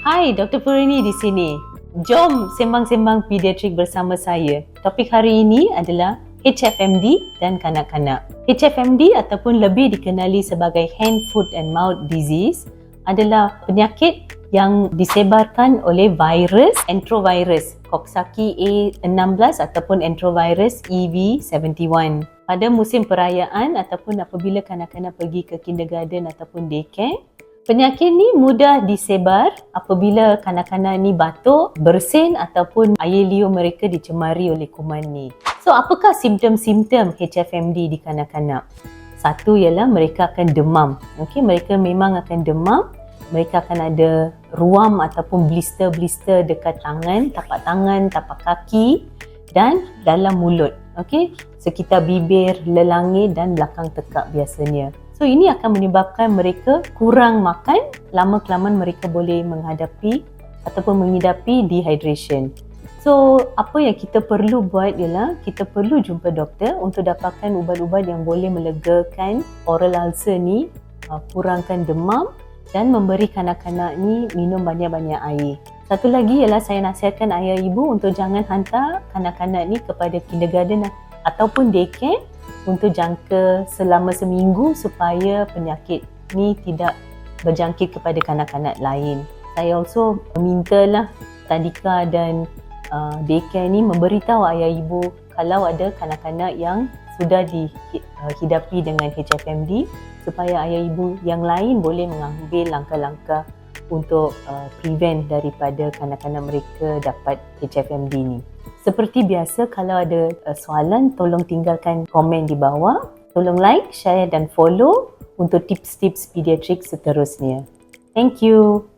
Hai, Dr. Purini di sini. Jom sembang-sembang pediatrik bersama saya. Topik hari ini adalah HFMD dan kanak-kanak. HFMD ataupun lebih dikenali sebagai hand, foot and mouth disease adalah penyakit yang disebarkan oleh virus enterovirus Coxsackie A16 ataupun enterovirus E EV71. Pada musim perayaan ataupun apabila kanak-kanak pergi ke kindergarten ataupun daycare, Penyakit ni mudah disebar apabila kanak-kanak ni batuk, bersin ataupun air liur mereka dicemari oleh kuman ni. So apakah simptom-simptom HFMD di kanak-kanak? Satu ialah mereka akan demam. Okey, mereka memang akan demam. Mereka akan ada ruam ataupun blister-blister dekat tangan, tapak tangan, tapak kaki dan dalam mulut. Okey, sekitar bibir, lelangir dan belakang tekak biasanya. So ini akan menyebabkan mereka kurang makan, lama kelamaan mereka boleh menghadapi ataupun mengidapi dehydration. So apa yang kita perlu buat ialah kita perlu jumpa doktor untuk dapatkan ubat-ubat yang boleh melegakan oral ulcer ni, uh, kurangkan demam dan memberi kanak-kanak ni minum banyak-banyak air. Satu lagi ialah saya nasihatkan ayah ibu untuk jangan hantar kanak-kanak ni kepada kindergarten ataupun daycare untuk jangka selama seminggu supaya penyakit ni tidak berjangkit kepada kanak-kanak lain. Saya also mintalah tadika dan uh, daycare ni memberitahu ayah ibu kalau ada kanak-kanak yang sudah dihidapi dengan HFMD supaya ayah ibu yang lain boleh mengambil langkah-langkah untuk uh, prevent daripada kanak-kanak mereka dapat HFMD ni. Seperti biasa kalau ada uh, soalan tolong tinggalkan komen di bawah. Tolong like, share dan follow untuk tips-tips pediatrik seterusnya. Thank you.